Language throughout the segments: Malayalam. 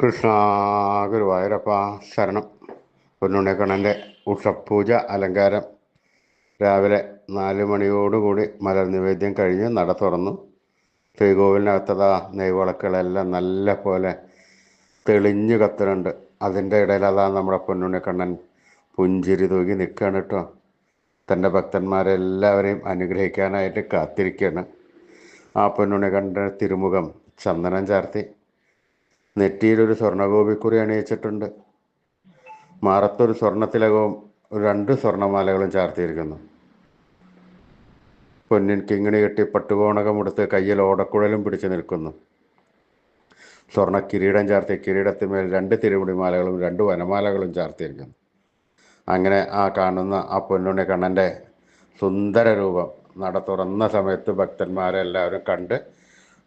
കൃഷ്ണ ഗുരുവായൂരപ്പ ശരണം. പൊന്നുണ്ണിക്കണ്ണന്റെ ഉഷപ്പൂജ അലങ്കാരം. രാവിലെ നാല് മണിയോടുകൂടി മലർ നിവേദ്യം കഴിഞ്ഞ് നട തുറന്നു. ശ്രീകോവിലിനകത്തതാ നെയ്വിളക്കുകളെല്ലാം നല്ല പോലെ തെളിഞ്ഞു കത്തുന്നുണ്ട് അതിന്റെ ഇടയിൽ അതാ നമ്മുടെ പൊന്നുണ്ണിക്കണ്ണൻ പുഞ്ചിരി തൂകി നിൽക്കുകയാണ് കേട്ടോ. തന്റെ ഭക്തന്മാരെല്ലാവരെയും അനുഗ്രഹിക്കാനായിട്ട് കാത്തിരിക്കുകയാണ്. ആ പൊന്നുണ്ണിക്കണ്ണന്റെ തിരുമുഖം ചന്ദനം ചാർത്തി. നെറ്റിയിലൊരു സ്വർണഗോപിക്കുറി അണിയിച്ചിട്ടുണ്ട്. മാറത്തൊരു സ്വർണത്തിലകവും രണ്ട് സ്വർണമാലകളും ചാർത്തിയിരിക്കുന്നു. പൊന്നിൻ കിങ്ങിണി കെട്ടി പട്ടുകോണകമെടുത്ത് കയ്യിൽ ഓടക്കുഴലും പിടിച്ചു നിൽക്കുന്നു. സ്വർണ കിരീടം ചാർത്തി കിരീടത്തിന്മേൽ രണ്ട് തിരുമുടിമാലകളും രണ്ട് വനമാലകളും ചാർത്തിയിരിക്കുന്നു. അങ്ങനെ ആ കാണുന്ന ആ പൊന്നുണ്ണി കണ്ണന്റെ സുന്ദര രൂപം നട തുറന്ന സമയത്ത് ഭക്തന്മാരെല്ലാവരും കണ്ട്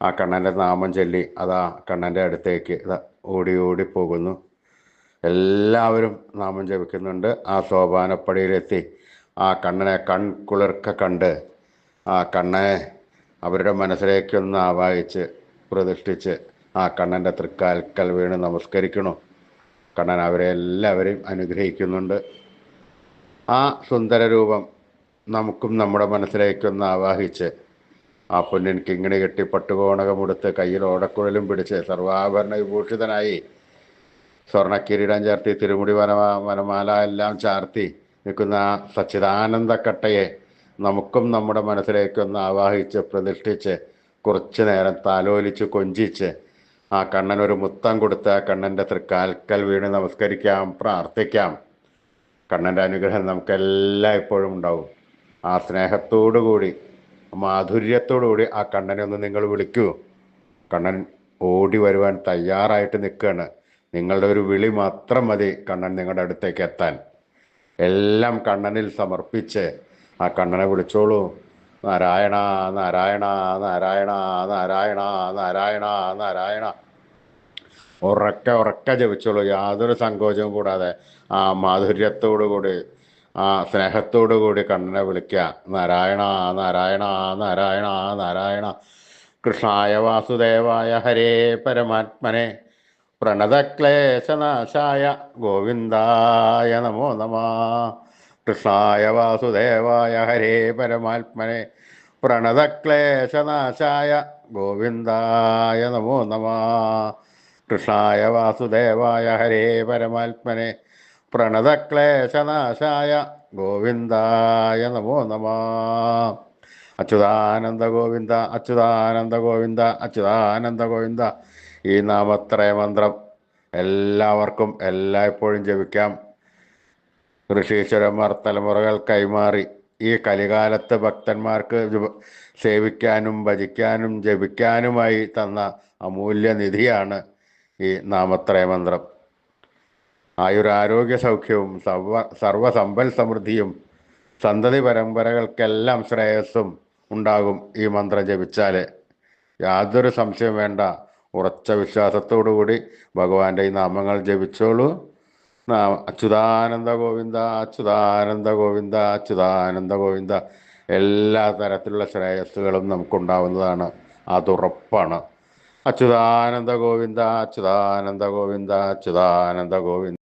ആ കണ്ണന്റെ നാമം ചൊല്ലി അതാ കണ്ണന്റെ അടുത്തേക്ക് ഓടി ഓടി പോകുന്നു. എല്ലാവരും നാമം ജപിക്കുന്നുണ്ട്. ആ സോപാനപ്പടിയിലെത്തി. ആ കണ്ണനെ കൺകുളിർക്ക കണ്ട് ആ കണ്ണനെ അവരുടെ മനസ്സിലേക്കൊന്ന് ആവാഹിച്ച് പ്രതിഷ്ഠിച്ച് ആ കണ്ണന്റെ തൃക്കാൽക്കൽ വീണ് നമസ്കരിക്കണു കണ്ണൻ അവരെ എല്ലാവരെയും അനുഗ്രഹിക്കുന്നുണ്ട്. ആ സുന്ദര രൂപം നമുക്കും നമ്മുടെ മനസ്സിലേക്കൊന്ന് ആവാഹിച്ച് ആ പൊന്നിൻ കിങ്ങിണി കെട്ടി പട്ടുകോണകമെടുത്ത് കയ്യിൽ ഓടക്കുഴലും പിടിച്ച് സർവാഭരണ വിഭൂഷിതനായി സ്വർണ കിരീടം ചാർത്തി തിരുമുടി വന വനമാല എല്ലാം ചാർത്തി നിൽക്കുന്ന സച്ചിദാനന്ദക്കട്ടയെ നമുക്കും നമ്മുടെ മനസ്സിലേക്കൊന്ന് ആവാഹിച്ച് പ്രതിഷ്ഠിച്ച് കുറച്ചു നേരം താലോലിച്ച് കൊഞ്ചിച്ച് ആ കണ്ണനൊരു മുത്തം കൊടുത്ത് ആ കണ്ണന്റെ തൃക്കാൽക്കൽ വീണ് നമസ്കരിക്കാം പ്രാർത്ഥിക്കാം. കണ്ണന്റെ അനുഗ്രഹം നമുക്കെല്ലാം ഇപ്പോഴും ഉണ്ടാവും. ആ സ്നേഹത്തോടു കൂടി മാധുര്യത്തോടു കൂടി ആ കണ്ണനെ ഒന്ന് നിങ്ങൾ വിളിക്കൂ. കണ്ണൻ ഓടി വരുവാൻ തയ്യാറായിട്ട് നിൽക്കുകയാണ്. നിങ്ങളുടെ ഒരു വിളി മാത്രം മതി കണ്ണൻ നിങ്ങളുടെ അടുത്തേക്ക് എത്താൻ. എല്ലാം കണ്ണനിൽ സമർപ്പിച്ച് ആ കണ്ണനെ വിളിച്ചോളൂ. നാരായണ നാരായണ നാരായണ നാരായണ നാരായണ നാരായണ. ഉറക്കെ ഉറക്കെ ജപിച്ചോളൂ. യാതൊരു സങ്കോചവും കൂടാതെ ആ മാധുര്യത്തോടു കൂടി ആ സ്നേഹത്തോടു കൂടി കണ്ണനെ വിളിക്കുക നാരായണ നാരായണ നാരായണ നാരായണ. കൃഷ്ണായ വാസുദേവായ ഹരേ പരമാത്മനെ. പ്രണതക്ലേശനാശായ ഗോവിന്ദായ നമോ നമ. കൃഷ്ണായ വാസുദേവായ ഹരേ പരമാത്മനെ. പ്രണതക്ലേശനാശായ ഗോവിന്ദായ നമോ നമ. കൃഷ്ണായ വാസുദേവായ ഹരേ പരമാത്മനെ. പ്രണതക്ലേശനാശായ ഗോവിന്ദായ നമോ നമ. അച്യുതാനന്ദ ഗോവിന്ദ അച്യുതാനന്ദ ഗോവിന്ദ അച്യുതാനന്ദ ഗോവിന്ദ. ഈ നാമത്രയ മന്ത്രം എല്ലാവർക്കും എല്ലായ്പ്പോഴും ജപിക്കാം. ഋഷീശ്വരന്മാർ തലമുറകൾ കൈമാറി ഈ കലികാലത്ത് ഭക്തന്മാർക്ക് സേവിക്കാനും ഭജിക്കാനും ജപിക്കാനുമായി തന്ന അമൂല്യ നിധിയാണ് ഈ നാമത്രയ മന്ത്രം. ആയുരാരോഗ്യ സൗഖ്യവും സർവ സർവസമ്പൽ സമൃദ്ധിയും സന്തതി പരമ്പരകൾക്കെല്ലാം ശ്രേയസ്സും ഉണ്ടാകും ഈ മന്ത്രം ജപിച്ചാൽ. യാതൊരു സംശയം വേണ്ട. ഉറച്ച വിശ്വാസത്തോടുകൂടി ഭഗവാന്റെ ഈ നാമങ്ങൾ ജപിച്ചോളൂ. അച്യുതാനന്ദ ഗോവിന്ദ അച്യുതാനന്ദ ഗോവിന്ദ അച്യുതാനന്ദ ഗോവിന്ദ. എല്ലാ തരത്തിലുള്ള ശ്രേയസ്സുകളും നമുക്കുണ്ടാവുന്നതാണ്. അതുറപ്പാണ്. അച്യുതാനന്ദ ഗോവിന്ദ അച്യുതാനന്ദ ഗോവിന്ദ അച്യുതാനന്ദ ഗോവിന്ദ.